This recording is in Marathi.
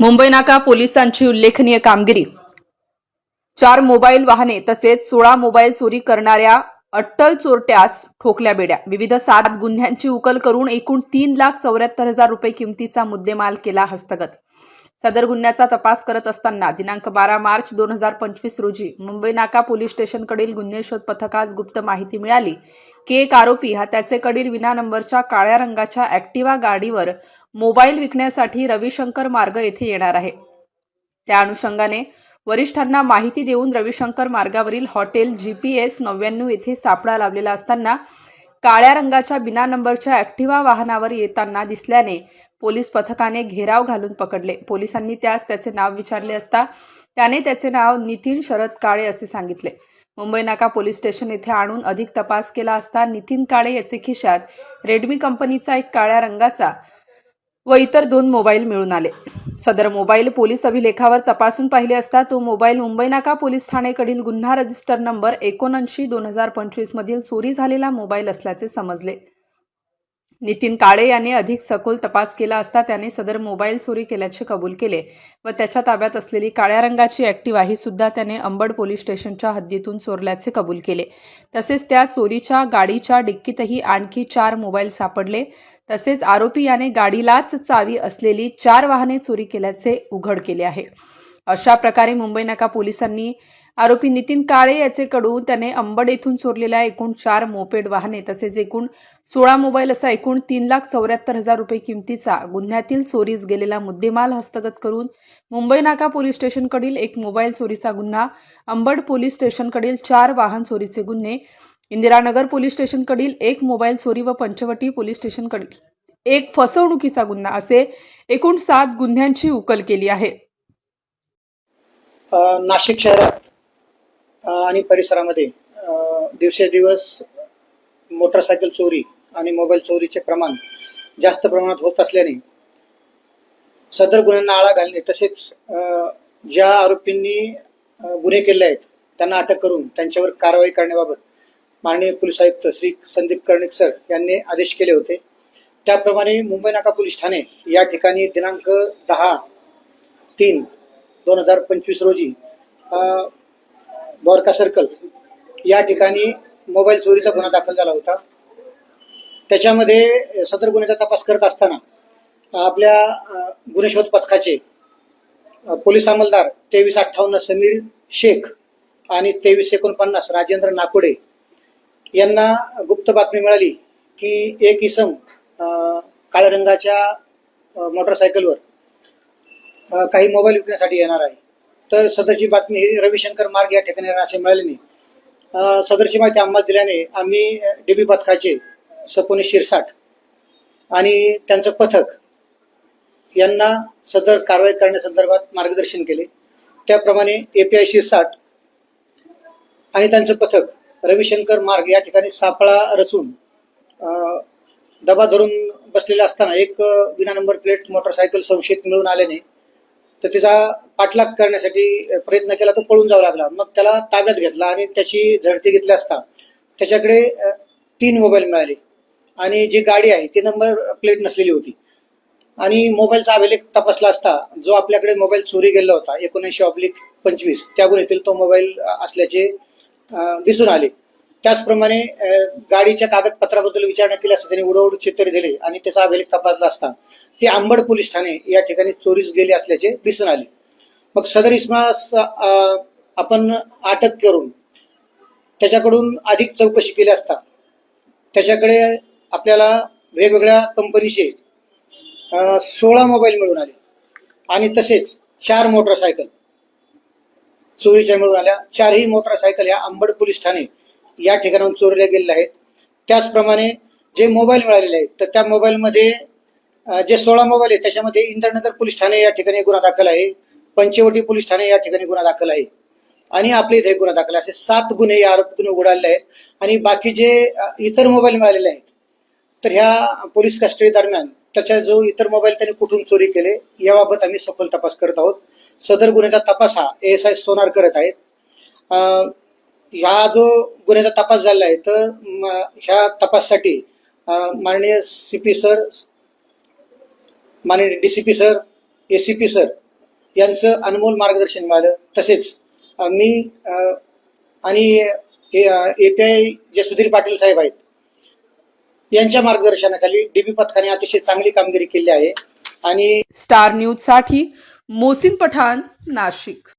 मुंबई नाका पोलिसांची उल्लेखनीय कामगिरी. चार मोबाईल वाहने तसेच सोळा मोबाईल चोरी करणाऱ्या अट्टल चोरट्यास ठोकल्या बेड्या. विविध सात गुन्ह्यांची उकल करून एकूण तीन लाख चौऱ्याहत्तर हजार रुपये किमतीचा मुद्देमाल केला हस्तगत. सदर गुन्ह्याचा तपास करत असताना दिनांक बारा मार्च दोन हजार पंचवीस रोजी मुंबई नाका पोलीस स्टेशनकडील गुन्हे शोध पथकास गुप्त माहिती मिळाली. की एक आरोपी हा त्याचेकडील विना नंबरच्या काळ्या रंगाच्या ऍक्टिवा गाडीवर मोबाईल विकण्यासाठी रविशंकर मार्ग येथे येणार आहे. त्या अनुषंगाने वरिष्ठांना माहिती देऊन रविशंकर मार्गावरील हॉटेल जी पी एस नव्याण्णव येथे सापळा लावलेला असताना काळ्या रंगाच्या बिना नंबरच्या ॲक्टिवा वाहनावर येताना दिसल्याने पोलीस पथकाने घेराव घालून पकडले. पोलिसांनी त्यास त्याचे नाव विचारले असता त्याने त्याचे नाव नितीन शरद काळे असे सांगितले. मुंबई नाका पोलीस स्टेशन येथे आणून अधिक तपास केला असता नितीन काळे याचे खिशात रेडमी कंपनीचा एक काळ्या रंगाचा व इतर दोन मोबाईल मिळून आले. सदर मोबाईल पोलीस अभिलेखावर तपासून पाहिले असता तो मोबाईल मुंबई नाका पोलीस ठाणेकडील गुन्हा रजिस्टर नंबर एकोणऐंशी दोन हजार पंचवीस मधील चोरी झालेला मोबाईल असल्याचे समजले. नितीन काळे याने अधिक सखोल तपास केला असता त्याने सदर मोबाईल चोरी केल्याचे कबूल केले व त्याच्या ताब्यात असलेली काळ्या रंगाची ऍक्टिव्हा ही सुद्धा त्याने अंबड पोलीस स्टेशनच्या हद्दीतून चोरल्याचे कबूल केले. तसेच त्या चोरीच्या गाडीच्या डिक्कीतही आणखी चार मोबाईल सापडले. तसेच आरोपी याने गाडीलाच चावी असलेली चार वाहने चोरी केल्याचे उघड केले आहे. अशा प्रकारे मुंबई नाका पोलिसांनी आरोपी नितीन काळे याचे कडून त्याने अंबड येथून चोरलेल्या एकूण चार मोपेड वाहने तसेच एकूण सोळा मोबाईल असा एकूण तीन लाख चौऱ्याहत्तर हजार रुपये किमतीचा गुन्ह्यातील चोरीस गेलेला मुद्देमाल हस्तगत करून मुंबई नाका पोलीस स्टेशनकडील एक मोबाईल चोरीचा गुन्हा अंबड पोलीस स्टेशनकडील चार वाहन चोरीचे गुन्हे इंदिरानगर पोलीस स्टेशनकडील एक मोबाईल चोरी व पंचवटी पोलीस स्टेशनकडील एक फसवणुकीचा गुन्हा असे एकूण सात गुन्ह्यांची उकल केली आहे. नाशिक शहरात आणि परिसरामध्ये दिवसेदिवस मोटरसायकल चोरी आणि मोबाईल चोरीचे प्रमाण जास्त प्रमाणात होत असल्याने सदर गुन्ह्यांना आळा घालणे तसेच ज्या आरोपींनी गुन्हे केले आहेत त्यांना अटक करून त्यांच्यावर कारवाई करण्याबाबत माननीय पोलीस आयुक्त श्री संदीप कर्णिक सर यांनी आदेश केले होते. त्याप्रमाणे मुंबई नाका पोलीस ठाणे या ठिकाणी दिनांक दहा तीन दोन हजार पंचवीस रोजी द्वारका सर्कल या ठिकाणी मोबाईल चोरीचा गुन्हा दाखल झाला होता. त्याच्यामध्ये सदर गुन्ह्याचा तपास करत असताना आपल्या अ, गुन्हे शोध पथकाचे पोलीस अंमलदार तेवीस अठ्ठावन्न समीर शेख आणि तेवीस एकोणपन्नास राजेंद्र नाकोडे यांना गुप्त बातमी मिळाली की एक इसम काळ्या रंगाच्या मोटरसायकलवर काही मोबाईल विकण्यासाठी येणार आहे. तर सदरची बातमी ही रविशंकर मार्ग या ठिकाणी येणार असे मिळाल्याने सदरची माहिती आम्हाला दिल्याने आम्ही डीबी पथकाचे सपोनी शिरसाट आणि त्यांचं पथक यांना सदर कारवाई करण्यासंदर्भात मार्गदर्शन केले. त्याप्रमाणे एपीआय शिरसाट आणि त्यांचं पथक रविशंकर मार्ग या ठिकाणी सापळा रचून दबा धरून बसलेला असताना एक विना नंबर प्लेट मोटरसायकल संशयित मिळून आल्याने तर तिचा पाठलाग करण्यासाठी प्रयत्न केला तो पळून जावा लागला. मग त्याला ताब्यात घेतला आणि त्याची झडती घेतली असता त्याच्याकडे तीन मोबाईल मिळाले आणि जी गाडी आहे ती नंबर प्लेट नसलेली होती. आणि मोबाईलचा अभिलेख तपासला असता जो आपल्याकडे मोबाईल चोरी गेला होता एकोणऐंशी ऑब्लिक पंचवीस त्या गुन्ह्यातील तो मोबाईल असल्याचे दिसून आले. त्याचप्रमाणे गाडीच्या कागदपत्राबद्दल विचारणा केली असता त्यांनी उडवड चित्तर दिले आणि त्याचा अभिलेख तपासला असता ते आंबड पोलीस ठाणे या ठिकाणी चोरीस गेले असल्याचे दिसून आले. मग सदर इस्मास आपण अटक करून त्याच्याकडून अधिक चौकशी केली असता त्याच्याकडे आपल्याला वेगवेगळ्या कंपनीचे सोळा मोबाईल मिळून आले. आणि तसेच चार मोटरसायकल. चोरीच्या मिळून आल्या चारही मोटरसायकल या अंबड पोलीस ठाणे या ठिकाणाहून चोरल्या गेलेल्या आहेत. त्याचप्रमाणे जे मोबाईल मिळालेले आहेत तर त्या मोबाईलमध्ये जे सोळा मोबाईल आहेत त्याच्यामध्ये इंद्रनगर पोलीस ठाणे या ठिकाणी गुन्हा दाखल आहे. पंचवटी पोलीस ठाणे या ठिकाणी गुन्हा दाखल आहे. आणि आपल्या इथे गुन्हा दाखल असे सात गुन्हे या आरोपीतून उघडालेले आहेत. आणि बाकी जे इतर मोबाईल मिळालेले आहेत तर ह्या पोलीस कस्टडी दरम्यान त्याच्या जो इतर मोबाईल त्यांनी कुठून चोरी केले याबाबत आम्ही सखोल तपास करत आहोत. सदर गुन्ह्याचा तपास हा एस आय सोनार करत आहेत. ह्या जो गुन्ह्याचा तपास झालेला आहे तर ह्या तपासासाठी माननीय सी पी सर माननीय D C P sir A C P sir यांचं अनमोल मार्गदर्शन मिळालं. तसेच मी मी ए पी आय जे सुधीर पाटील साहेब आहेत यांच्या मार्गदर्शनाखाली डीबी पथकाने अतिशय चांगली कामगिरी केली आहे. आणि स्टार न्यूजसाठी मोसिन पठाण नाशिक.